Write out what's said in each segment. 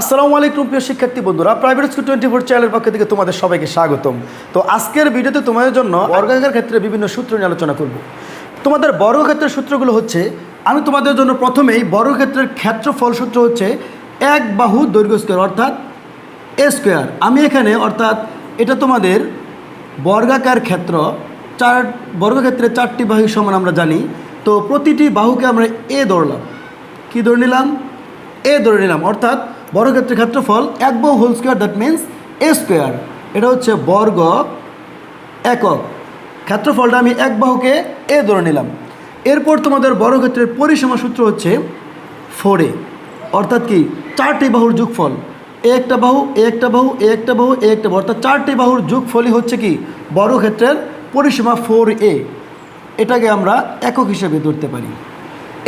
আসসালামু আলাইকুম প্রিয় শিক্ষার্থী বন্ধুরা প্রাইভেট স্কুল টোয়েন্টি ফোর চ্যানেলের পক্ষ থেকে তোমাদের সবাইকে স্বাগতম। তো আজকের ভিডিওতে তোমাদের জন্য বর্গাকার ক্ষেত্রে বিভিন্ন সূত্র নিয়ে আলোচনা করব। তোমাদের বর্গক্ষেত্রের সূত্রগুলো হচ্ছে, আমি তোমাদের জন্য প্রথমেই বর্গক্ষেত্রের ক্ষেত্রফল সূত্র হচ্ছে এক বাহু দৈর্ঘ্য স্কোয়ার অর্থাৎ এ স্কোয়ার আমি এখানে, অর্থাৎ এটা তোমাদের বর্গাকার ক্ষেত্র, চার, বর্গক্ষেত্রে চারটি বাহু সমান আমরা জানি। তো প্রতিটি বাহুকে আমরা এ ধরলাম। কি ধরে নিলাম? এ ধরে নিলাম। অর্থাৎ বর্গক্ষেত্রের ক্ষেত্রফল এক বাহু whole square that means a square এটা হচ্ছে বর্গ একক। ক্ষেত্রফলটা আমি এক বাহুকে এ ধরে নিলাম। এরপর তোমাদের বর্গক্ষেত্রের পরিসীমা সূত্র হচ্ছে ফোরে অর্থাৎ কি? চারটি বাহুর যোগফল। এ একটা বাহু এ একটা বাহু এ একটা বাহু এ একটা বাহু। অর্থাৎ চারটি বাহুর যোগফলই হচ্ছে কি? বর্গক্ষেত্রের পরিসীমা ফোর এ এটাকে আমরা একক হিসেবে ধরতে পারি।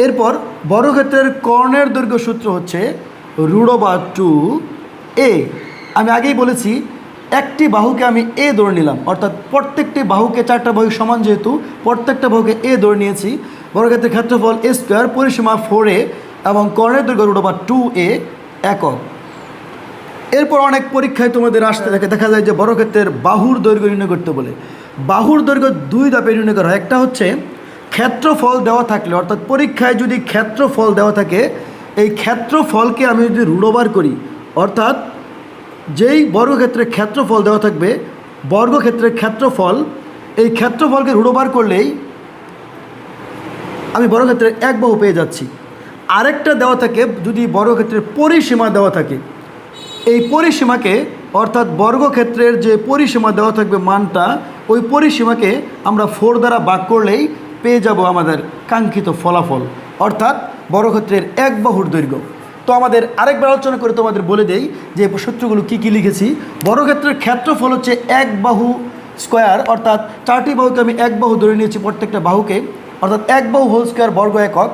এরপর বর্গক্ষেত্রের কর্ণের দৈর্ঘ্য সূত্র হচ্ছে রুড়ো বা টু এ। আমি আগেই বলেছি, একটি বাহুকে আমি এ ধরে নিলাম। অর্থাৎ প্রত্যেকটি বাহুকে চারটা বাহু সমান যেহেতু, প্রত্যেকটা বাহুকে এ ধরে নিয়েছি। বর্গক্ষেত্রের ক্ষেত্রফল এ স্কোয়ার পরিসীমা ফোর এ এবং কর্ণের দৈর্ঘ্য রুড়ো বা টু এ একক। এরপর অনেক পরীক্ষায় তোমাদের আসতে থাকে, দেখা যায় যে বর্গক্ষেত্রের বাহুর দৈর্ঘ্য নির্ণয় করতে বলে। বাহুর দৈর্ঘ্য দুই ধাপে নির্ণয় করা হয়। একটা হচ্ছে ক্ষেত্রফল দেওয়া থাকলে, অর্থাৎ পরীক্ষায় যদি ক্ষেত্রফল দেওয়া থাকে এই ক্ষেত্রফলকে আমি যদি রূঢ়বার করি, অর্থাৎ যেই বর্গক্ষেত্রে ক্ষেত্রফল দেওয়া থাকবে, বর্গক্ষেত্রের ক্ষেত্রফল, এই ক্ষেত্রফলকে রূঢ়বার করলেই আমি বর্গক্ষেত্রের এক বাহু পেয়ে যাচ্ছি। আরেকটা দেওয়া থাকে, যদি বর্গক্ষেত্রের পরিসীমা দেওয়া থাকে, এই পরিসীমাকে, অর্থাৎ বর্গক্ষেত্রের যে পরিসীমা দেওয়া থাকবে মানটা, ওই পরিসীমাকে আমরা ফোর দ্বারা বাক করলেই পেয়ে যাব আমাদের কাঙ্ক্ষিত ফলাফল। অর্থাৎ বর্গক্ষেত্রের এক বাহুর দৈর্ঘ্য। তো আমাদের আরেকবার আলোচনা করে তোমাদের বলে দেই যে সূত্রগুলো কী কী লিখেছি। বর্গক্ষেত্রের ক্ষেত্রফল হচ্ছে এক বাহু স্কোয়ার, অর্থাৎ চারটি বাহুকে আমি এক বাহু ধরে নিয়েছি প্রত্যেকটা বাহুকে। অর্থাৎ এক বাহু হোল স্কোয়ার বর্গ একক।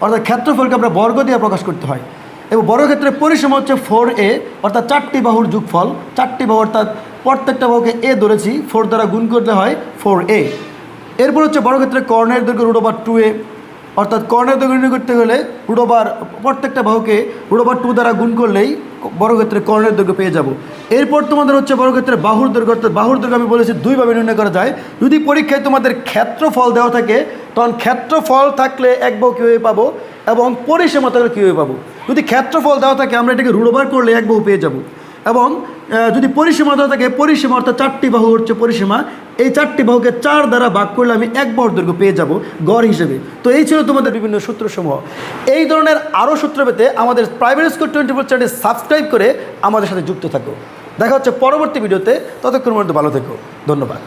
অর্থাৎ ক্ষেত্রফলকে আমরা বর্গ দিয়ে প্রকাশ করতে হয়। এবং বর্গক্ষেত্রের পরিসীমা হচ্ছে ফোর এ অর্থাৎ চারটি বাহুর যোগফল। চারটি বাহু, অর্থাৎ প্রত্যেকটা বাহুকে এ ধরেছি ফোর দ্বারা গুণ করতে হয় ফোর এ এরপর হচ্ছে বর্গক্ষেত্রে কর্ণের দৈর্ঘ্য রুডোবার টু এ অর্থাৎ কর্ণের নির্ণয় করতে হলে রুডোবার, প্রত্যেকটা বাহুকে রুডোবার টু দ্বারা গুণ করলেই বর্গক্ষেত্রে কর্ণের দৈর্ঘ্য পেয়ে যাব। এরপর তোমাদের হচ্ছে বর্গক্ষেত্রে বাহুর দৈর্ঘ্য, অর্থাৎ বাহুর দৈর্ঘ্য আমি বলেছি দুইভাবে নির্ণয় করা যায়। যদি পরীক্ষায় তোমাদের ক্ষেত্রফল দেওয়া থাকে, তখন ক্ষেত্রফল থাকলে এক বাহু কীভাবে পাবো এবং পরিসীমা থাকলে কীভাবে পাবো? যদি ক্ষেত্রফল দেওয়া থাকে, আমরা এটাকে রুড়োবার করলে এক বাহু পেয়ে যাব। এবং যদি পরিসীমা দেওয়া থাকে, পরিসীমা অর্থাৎ চারটি বাহু হচ্ছে পরিসীমা। এই চারটি বাহুকে চার দ্বারা ভাগ করলে আমি এক বহর দৈর্ঘ্য পেয়ে যাব গড় হিসেবে। তো এই ছিল তোমাদের বিভিন্ন সূত্রসমূহ। এই ধরনের আরও সূত্র পেতে আমাদের private school twenty four channel subscribe করে আমাদের সাথে যুক্ত থাকো। দেখা হচ্ছে পরবর্তী ভিডিওতে ততক্ষণ মধ্যে ভালো থেকো। ধন্যবাদ।